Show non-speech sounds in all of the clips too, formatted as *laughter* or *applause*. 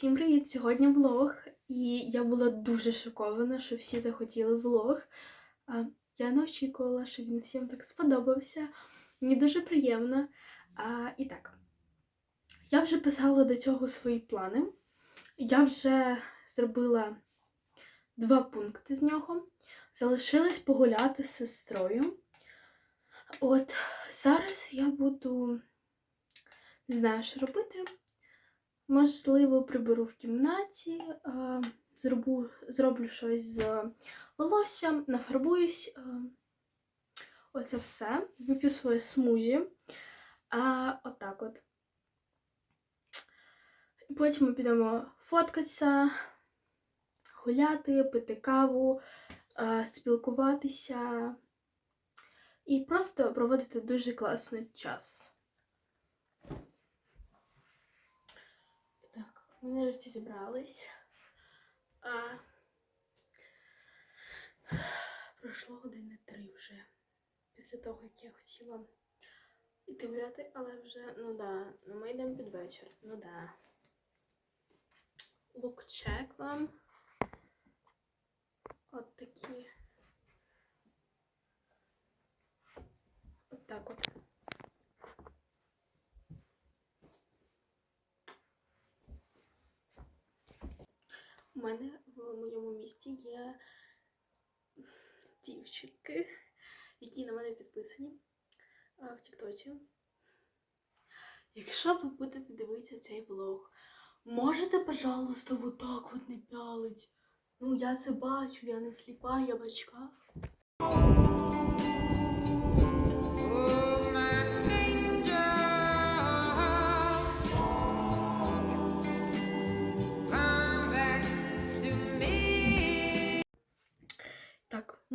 Всім привіт! Сьогодні влог, і я була дуже шокована, що всі захотіли влог. Я не очікувала, що він всім так сподобався. Мені дуже приємно. А, І так, я вже писала до цього свої плани. Я вже зробила два пункти з нього. Залишилось погуляти з сестрою. От зараз я буду не знаю, що робити. Можливо, приберу в кімнаті, зроблю, зроблю щось з волоссям, нафарбуюсь. Оце все. Вип'ю своє смузі. А, отак от. Потім ми підемо фоткатися, гуляти, пити каву, спілкуватися і просто проводити дуже класний час. Так, ми нарешті зібрались. А... Пройшло години три вже. Після того, як я хотіла йти гуляти, але вже, ну да, ну ми йдемо під вечір. Ну да. Лук чек вам. От такі. От так от. У мене в моєму місті є дівчинки, які на мене підписані в Тіктоці. Якщо ви будете дивитися цей влог, можете, пожалуйста, вот так от не пялить. Ну, я це бачу, я не сліпа, я в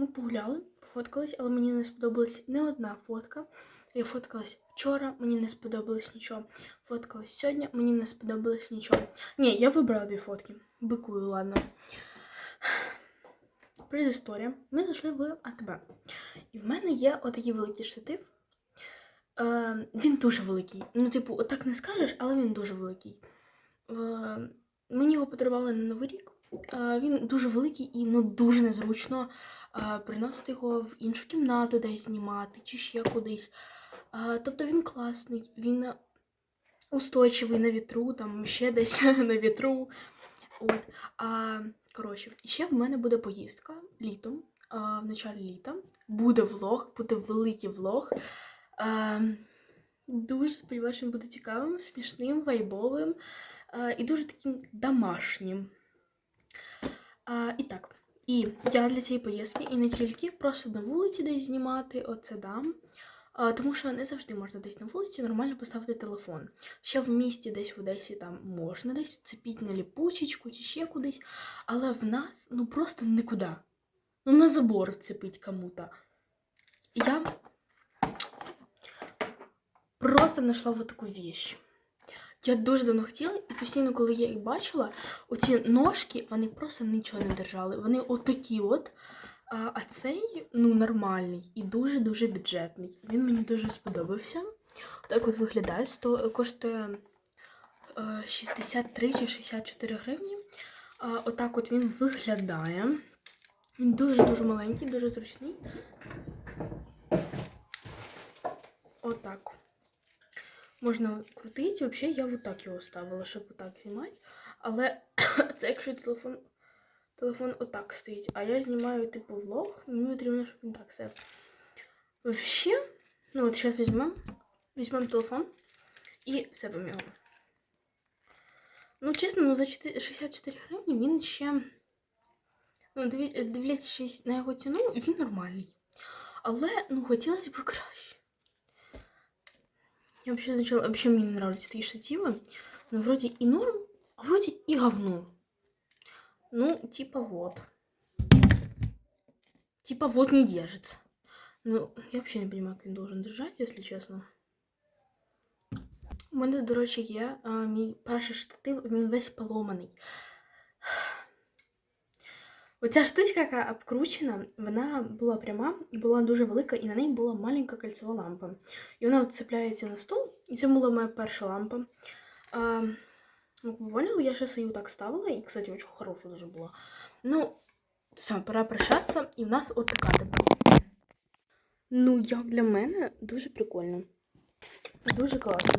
ми погуляли, пофоткались, але мені не сподобалась ні одна фотка. Я фоткалась вчора, мені не сподобалось нічого. Фоткалась сьогодні, мені не сподобалось нічого. Ні, я вибрала дві фотки. Бикую, ладно. Предісторія. Ми зайшли в АТБ. І в мене є отакий великий штатив. Е, він дуже великий. Ну, типу, отак не скажеш, але він дуже великий. Е, мені його подарували на Новий рік. Е, він дуже великий і ну, дуже незручно приносити його в іншу кімнату, десь знімати, чи ще кудись. Тобто він класний, він устойчивий на вітру, там ще десь *laughs* на вітру. От. А, коротше, ще в мене буде поїздка літом, а, в началі літа. Буде влог, буде великий влог. А, дуже сподіваюся, він буде цікавим, смішним, вайбовим а, і дуже таким домашнім. А, і так, і я для цієї поїздки і не тільки просто на вулиці десь знімати, оце дам. Тому що не завжди можна десь на вулиці нормально поставити телефон. Ще в місті, десь в Одесі там можна десь вцепити на ліпучечку чи ще кудись, але в нас ну просто нікуди. Ну на забор вцепить кому-то. Я просто знайшла вот таку віч. Я дуже давно хотіла, і постійно, коли я їх бачила, оці ножки, вони просто нічого не держали. Вони отакі от. А, цей ну, нормальний і дуже-дуже бюджетний. Він мені дуже сподобався. Так от виглядає. Сто, коштує е, 63 чи 64 гривні. Отак от він виглядає. Він дуже-дуже маленький, дуже зручний. Отак. Можна крутити. Взагалі, я отак його ставила, щоб отак знімати. Але *coughs* це якщо телефон телефон отак стоїть, а я знімаю типу влог, мені потрібно, щоб він так стояв. Вообще, ну от зараз візьмемо, візьмемо телефон і всипемо його. Ну, чесно, ну за 4 64 гривні він ще, ну, дивлячись на його ціну, він нормальний. Але, ну, хотілося б краще. Я вообще сначала, вообще мне не нравятся такие штативы. Ну, вроде и норм, а вроде и говно. Ну, типа вот. Типа вот не держится. Ну, я вообще не понимаю, как он должен держать, если чесно. У мене, до речі, є а, мій перший штатив, він весь поломаний. Оця штучка, яка обкручена, вона була пряма і була дуже велика, і на неї була маленька кольцева лампа. І вона от цепляється на стол, і це була моя перша лампа. А, Ну, вы поняли, я сейчас ее так ставила, и, кстати, очень хорошая даже была. Ну, все, пора прощатися, і в нас от така тепер. Ну, як для мене, дуже прикольно. Дуже класно.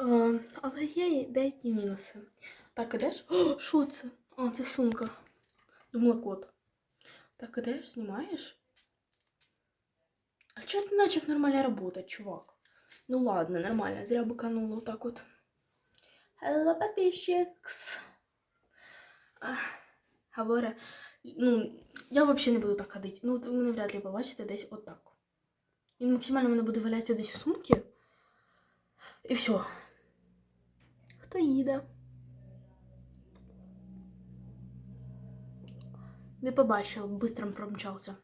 Е, але є деякі мінуси. Так, ідеш? Що це? О, це сумка. Думала кот. Так, ідеш, знімаєш? А чого ти начав нормально работать, чувак? Ну ладно, нормально, зря быканула вот так вот. Hello, подписчикс. Говоря, ну, я взагалі не буду так ходити. Ну, ви мене вряд ли побачите десь отак. Він максимально мене буде валятися десь в сумці. І все. Хто їде? Не побачив, быстро промчався.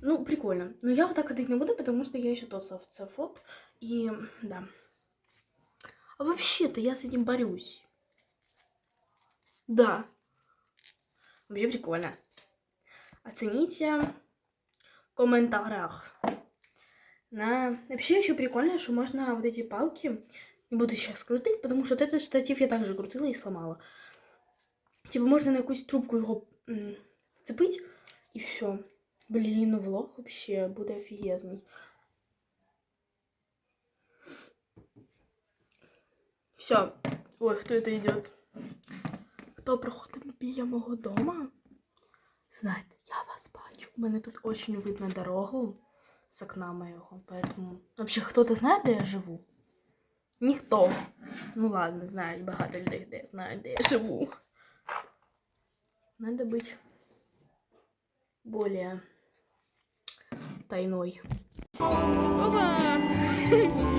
Ну, прикольно. Но я вот так ходить не буду, потому что я еще тот софт. И да. А вообще-то я с этим борюсь. Да. Вообще прикольно. Оцените в комментариях. На... Вообще еще прикольно, что можно вот эти палки, не буду сейчас крутить, потому что вот этот штатив я также крутила и сломала. Типа можно на якусь трубку его вцепить и все. Блин, ну влог вообще буде офігезний. Все. Ой, хто це йде? Хто проходить біля мого дома? Знаєте, я вас бачу. У мене тут очень видно дорогу з окна моего, поэтому... Вообще, хто-то знає, де я живу? Ніхто. Ну ладно, знають багато людей, де знають, де я живу. Надо быть более тайной. Опа! *laughs*